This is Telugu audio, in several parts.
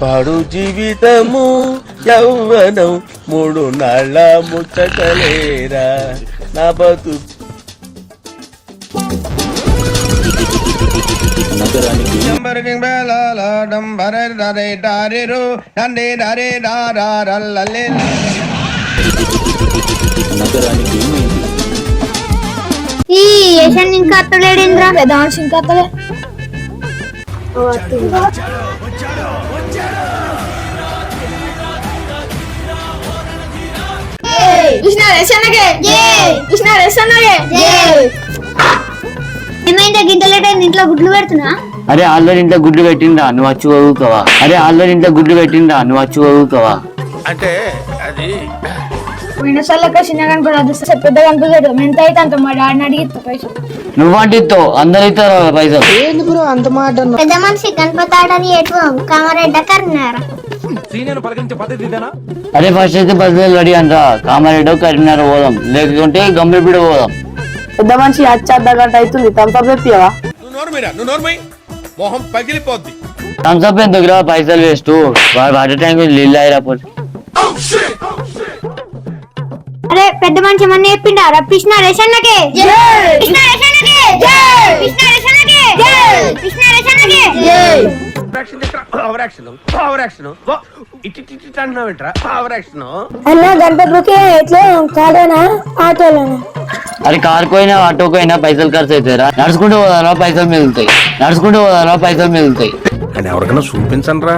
పాడు జీవితము యౌవనం మూడు నాళ్ళ ముచ్చటలేరా నా బతు ఈ యశన్ ఇంకా అత్తలేడేంద్రా వేదాంశ్ ఇంకా అత్తలే ఏమైందా గింటలేట ఇంట్లో గుడ్లు పెడుతున్నా? అరే ఆల్రెడీ ఇంట్లో గుడ్లు పెట్టిందా నువ్వు వచ్చి చదువుకోవా అరే ఆల్రెడీ ఇంట్లో గుడ్లు పెట్టిందా నువ్వు వచ్చి చదువుకోవా అంటే అది ఎంత అయితే అంత మా డాడీని అడిగి పైసలు. నువ్వంటే ఇస్తావు అందరు ఇస్తారు పైసలు. పెద్ద మనిషి గణపతి ఆడని ఎటు కామారెడ్డ కర్నారా అరే ఫస్ట్ అయితే పదివేలు రెడీ అంట. కామారెడ్డి కరీంనగర్ పోదాం. లేకుంటే గంభీరపీడ పోదాం. పెద్ద మనిషి అచ్చద్ద గంట అవుతుంది తంప పెప్పియవా నువ్వు నోర్మైరా నువ్వు నోర్మై మొహం పగిలిపోద్ది. థమ్స్అప్ ఎందుకు రా పైసలు వేస్ట్. వాడు వాటర్ ట్యాంక్ నీళ్ళు అయిపోయి అరే పెద్ద మనిషి మన చెప్పిండా కృష్ణ రేషన్నకే? కృష్ణ రేషన్నకే? కృష్ణ రేషన్నకే? కృష్ణ రేషన్నకే? ఓవర్ యాక్షన్ ఓవర్ యాక్షన్ ఇట్టి ఇట్టి అంటున్నావు ఏంట్రా ఓవర్ యాక్షన్ అన్న గణపతి బుకే ఎట్లా? కాడేనా ఆటోలోనా? అరే కార్ పోయినా ఆటో పోయినా పైసలు ఖర్చు అవుతాయిరా నడుచుకుంటూ పోదారా పైసలు మిగులుతాయి. నడుచుకుంటూ పోదారా పైసలు మిగులుతాయి. అని ఎవరికైనా చూపించండి రా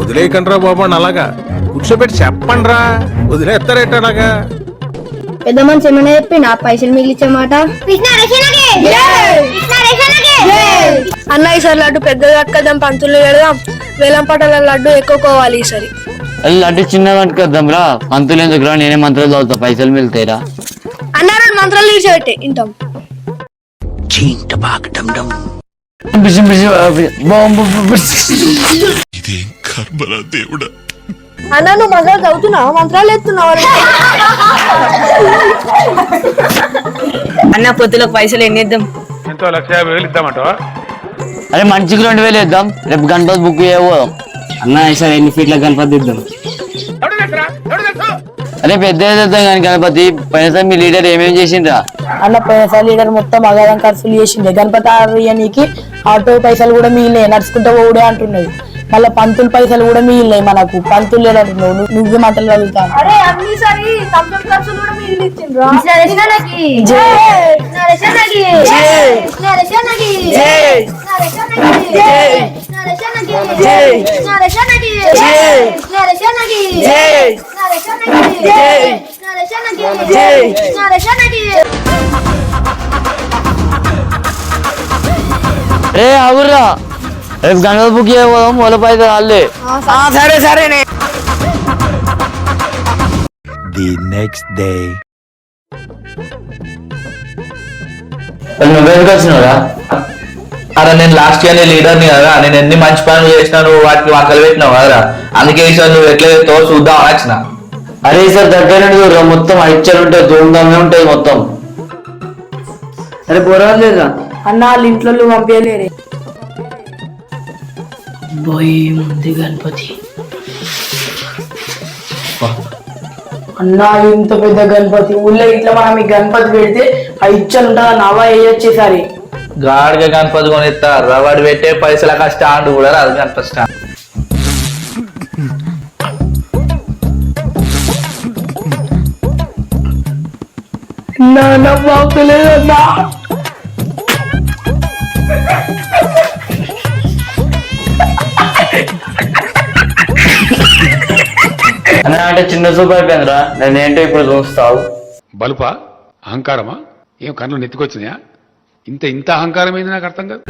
వదిలేయకండి రా బాబు అని అలాగా. కూర్చోబెట్టి చెప్పండి రా వదిలేస్తారేట అలాగా? పెద్ద మనిషి ఏమైనా చెప్పి నా పైసలు మిగిలిచ్చే మాట? అన్న ఈసారి లడ్డు పెద్దగా కక్కదాం పంతులు పెడదాం. వేలం పటాల లడ్డు ఎక్కువ కోవాలి ఈసారి లడ్డు చిన్నగా కద్దాం రా. మంతులు ఎందుకు రా? నేనే మంత్రాలు చదువుతా పైసలు మిగులుతాయిరా. అన్న రెండు మంత్రాలు తీర్చోబెట్టి ఇంటాం బిసి. అన్న నువ్వు మంత్రాలు చదువుతున్నావు? మంత్రాలు ఎత్తున్నావు? అన్న పొత్తులకు పైసలు ఎన్ని ఇద్దాం? ఎంతో లక్ష యాభై వేలు ఇద్దామంటావా? అరే మనిషికి రెండు వేలు ఇద్దాం రేపు గణపతి బుక్ చేయబోదాం. అన్న ఈసారి ఎన్ని ఫీట్ల గణపతి ఇద్దాం? అరే పెద్ద ఇద్దాం కానీ గణపతి పోయినసారి మీ లీడర్ ఏమేం చేసిండ్రా? అన్న పోయినసారి లీడర్ మొత్తం అగాధం ఖర్చులు చేసిండే. గణపతి ఆర్యానికి ఆటో పైసలు కూడా మిగిలినాయి. నడుచుకుంటూ ఓడే అంటున్నాయి మళ్ళీ పంతుల పైసలు కూడా మిగిలినాయి మనకు పంతులు లేడు నువ్వు మాటలు కలుగుతాను రే అవురా రేపు బుక్ చేయబోదాం వాళ్ళ పైసలు వాళ్ళే సరే సరేనే the next day. నువ్వెందుకు వచ్చినావురా? అరే నేను లాస్ట్ ఇయర్ లీడర్ని కదా. నేను ఎన్ని మంచి పనులు చేసినాను వాటికి వంకలు పెట్టినావు కదరా? అందుకే ఈసారి నువ్వు ఎట్లా చేస్తావో చూద్దాం వచ్చిన. అరే సార్ దగ్గర నుండి చూడరా మొత్తం ఐచ్చలు ఉంటాయి ధూమ్ధామే ఉంటాయి మొత్తం. అరే పోరాలేదా అన్న వాళ్ళ ఇంట్లో పంపించలేరే. అన్న ఇంత పెద్ద గణపతి. ఊళ్ళో ఇట్లా మనం ఈ గణపతి పెడితే ఆ ఇచ్చలు ఉంటుందా నవ్వ వేయొచ్చేసారి గాడిగా గణపతి కొనిస్తారు వాడు పెట్టే పైసలకు ఆ స్టాండ్ కూడా రాదు గణపతి స్టాండ్. నా నవ్వులేదన్నా అని అంటే చిన్న చూపు అయిపోయిందిరా. నేను ఏంటో ఇప్పుడు చూస్తావు. బలుపా? అహంకారమా? ఏం కళ్ళు నెత్తికొచ్చినాయా? ఇంత ఇంత అహంకారం ఏంది నాకు అర్థం కాదు.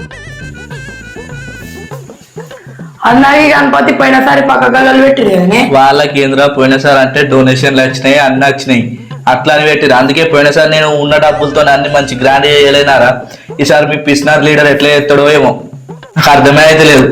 అన్న ఈ గణపతి పోయినసారి పక్క గల్లలు పెట్టిరేనే వాళ్ళకి ఏంద్రా పోయినసారి అంటే డొనేషన్లు వచ్చినాయి అన్ని వచ్చినాయి. అట్లా అని పెట్టిరు అందుకే పోయినసారి నేను ఉన్న డబ్బులతో అన్ని మంచి గ్రాండ్ చేయలేనారా? ఈసారి మీ పిస్నార్ లీడర్ ఎట్లా చేస్తాడో ఏమో. నాకు అర్థమే అయితే లేదు.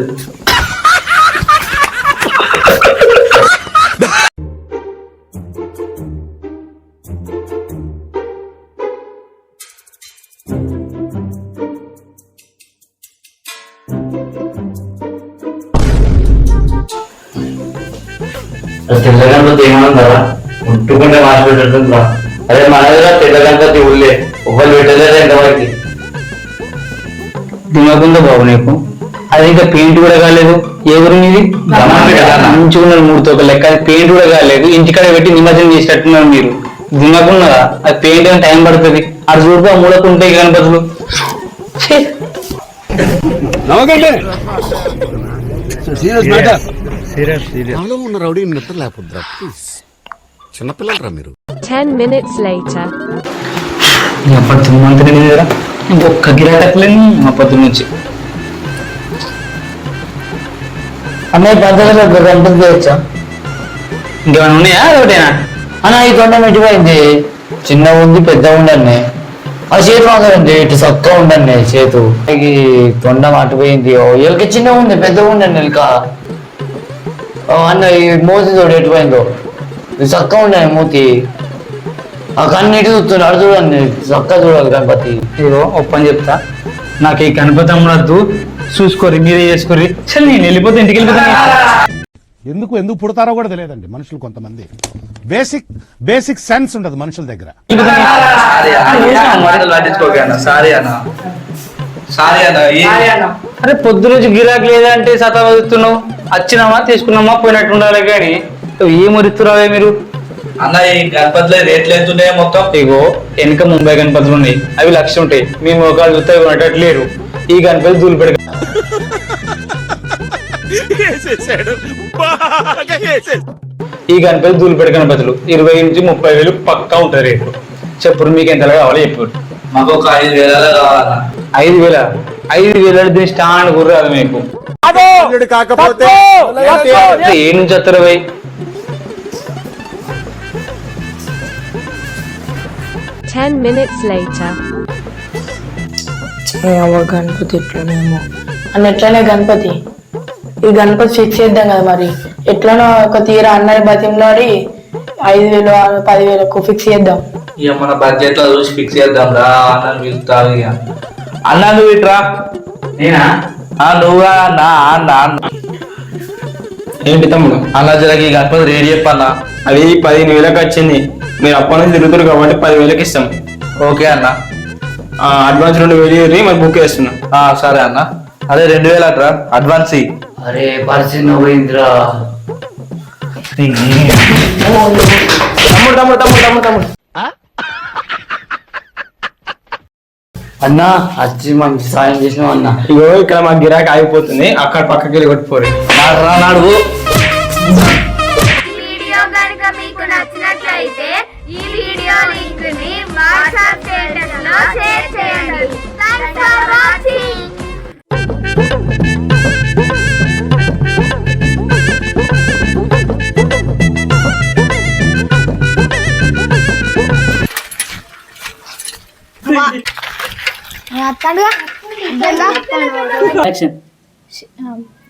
తెల్ల గణపతి ఏమన్నా ముట్టుకుంటే మార్చి పెట్టేస్తుందా అదే మన దగ్గర తెల్ల గణపతి ఉల్లే ఒకళ్ళు పెట్టలేదు ఎంతవరకు దిమ్మకుందో బాబు నీకు? అది ఇంకా పెయింట్ కూడా కాలేదు. ఏ ఊరు మీది మంచిగా ఉన్నారు మూడు తోక లెక్క. అది పెయింట్ కూడా కాలేదు. ఇంటికాడ పెట్టి నిమజ్జనం చేసేటట్టున్నారు మీరు. దిమ్మకున్నదా అది పెయింట్ అని టైం పడుతుంది? అది చూడుకో మూలకు ఉంటాయి గణపతులు ఛీ! Ten minutes later. ఇంకా పద్దెనిమిది మంది దగ్గర ఇంకొక గిరాటట్లేని మా పొద్దున్న నుంచి. అన్నయ్య పంచగల గణపతి చేయొచ్చా? ఇంకేమైనా ఉన్నాయా? ఒకటేనా అన్న ఈ తొండ మెట్టిపోయింది చిన్న ఉంది పెద్ద ఉండండి ఆ చేతు మాత్రం ఇటు చక్క ఉండండి చేతు. ఈ తొండ మాటిపోయింది. ఓ ఎలక చిన్న ఉంది పెద్ద ఉండండి ఎలక. ఓ అన్న ఈ మూతి చూడు ఎటుపోయిందో చక్క ఉండండి మూతి. ఆ కన్ను ఇటు చూస్తున్నాడు చూడండి. చక్క చూడాలి గణపతి. ఇదిగో ఒప్పని చెప్తా. నాకు ఈ గణపతి అమ్మడద్దు చూసుకోరి మీరే చేసుకోరి చల్ నేను వెళ్ళిపోతే ఇంటికి వెళ్ళిపోతాను ఎందుకు ఎందుకు పుడతారో కూడా తెలియదండి మనుషులు కొంతమంది. బేసిక్ బేసిక్ సెన్స్ ఉండదు మనుషుల దగ్గర. అరే పొద్దు రోజు గిరాకీ లేదంటే సతా వదులుతున్నావు? వచ్చినామా తీసుకున్నామా పోయినట్టు ఉండాలి కానీ ఏం వరుస్తున్నావే మీరు? అన్న ఈ గణపతిలో రేట్లు ఎంతున్నాయి మొత్తం? ఇగో వెనక ముంబై గణపతులు ఉన్నాయి. అవి లక్ష ఉంటాయి. మీ మోకాలు చూస్తే కొనేటట్టు లేరు. ఈ గణపతి బాగా వేసేసాడు. ఈ గణపతి దూలిపెడ గణపతులు. ఇరవై నుంచి ముప్పై వేలు పక్కా ఉంటుంది రేటు. చెప్పుడు మీకు ఎంత కావాలో చెప్పు. మాకు ఒక ఐదు కావాలన్న. ఐదు వేల? ఐదు వేల దీని స్టాండ్ కుర్రాదు మీకు. కాకపోతే ఏ నుంచి వస్తారు పోయి Ten minutes later. ఏమో గణపతి ఎట్లనేమో. అన్న ఎట్లనే గణపతి? ఈ గణపతి ఫిక్స్ చేద్దాం కదా మరి. ఎట్లనో ఒక తీర అన్నని బతిమలాడి ఐదు వేలు పదివేలకు ఫిక్స్ చేద్దాం. ఇక మన బడ్జెట్లో చూసి ఫిక్స్ చేద్దాం రా అన్న పిలుస్తావు ఇక. అన్న నువ్వు ఇట్రా నేనా? నువ్వా అన్న అన్న అన్న ఏంటి తమ్ముడు? అన్న జరగ గణపతి రేడి చెప్పన్న అది పదిహేను వేలకు వచ్చింది. మీరు అప్పటి నుంచి తిరుగుతారు కాబట్టి పదివేలకు ఇస్తాం. ఓకే అన్న. అడ్వాన్స్ రెండు వేలు ఇవ్వండి, మరి బుక్ చేస్తున్నాం. ఆ సరే అన్న. అదే రెండు వేలు అట్రా అడ్వాన్స్ ఇయ్యి. అరే పరిస్థితి పోయిందిరా. తమ్ముడు తమ్ముడు తమ్ముడు తమ్ముడు తమ్ముడు. అన్న వచ్చి మంచి సాయం చేసినావు అన్న. ఇగో ఇక్కడ మా గిరాకీ ఆగిపోతుంది. అక్కడ పక్కకి వెళ్ళి కొట్టిపోరు నాడురా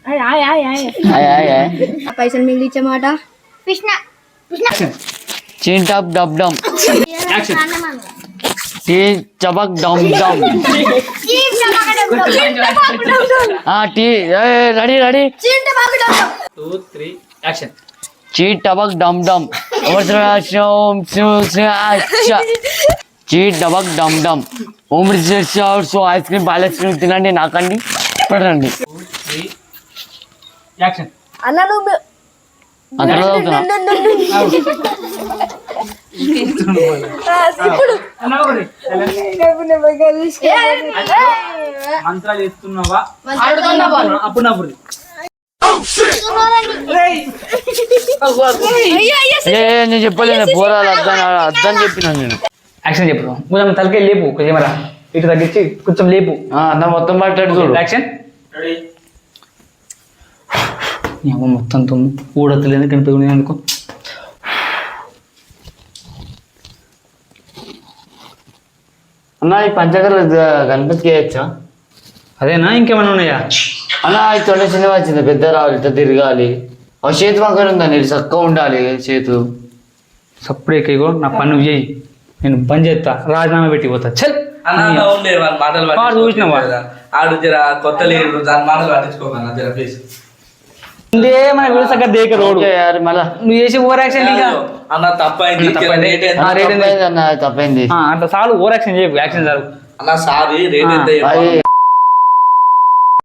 ఆయ్, ఆయ్, ఆయ్. పైసలు మిగిలిచ్చే మాట కృష్ణ చీన్ టాప్ డబ్ డమ్ టీ చబక్ డమ్ డమ్ ఆ tea ready ready two three action చీ టబక్ డమ్ డమ్ చీ డబక్ డమ్ డమ్. Umri so ice cream ball ice cream తినండి నాకండి పెట్టండి యాక్షన్. అన్న నువ్వు అంతలో చదువుతున్నా మంత్రాలు ఎత్తున్నావా అప్పుడు నవ్వురు ఏ ఏ, నేను చెప్పలేను పోరాలు అర్థం అర్థం చెప్పినా నేను. యాక్షన్ చెప్పు. కొంచెం తలకే లేపు కొంచెం రా ఇటు తగ్గించి కొంచెం లేపు. ఆ, అన్న మొత్తం మాట్లాడు చూడు. యాక్షన్ నీ అమ్మ మొత్తం తుమ్ము. ఊడతలేదు కనిపించలేదు అనుకో. అన్న ఈ పంచకర్ల గణపతికి వేయచ్చా? అదేనా? ఇంకేమైనా ఉన్నాయా? అన్న ఈ తొండ చిన్న వచ్చింది. పెద్ద రావాలి ఇట్లా తిరగాలి. ఆ చేతి వంకర ఉందండి ఇది చక్కగా ఉండాలి చేతు. సప్పుడే ఇగో నా పన్ను చేయి నేను బంద్ చేస్తా రాజీనామా పెట్టి పోతా చల్? పట్టించుకోకు. ఆడు జర కొత్త దాని మాటలు జర ప్లీజ్ మన దేక రోడ్ నువ్వు చేసి ఓవర్ యాక్షన్ అన్న తప్పైంది తప్పైంది. రేట్ ఎంత? ఆ, రేట్ ఎంత? తప్పైంది అన్న తప్పైంది ఆ, అంత చాలు ఓవర్ యాక్షన్ చేయకు యాక్షన్ చాలు అన్న సారీ రేట్ ఎంత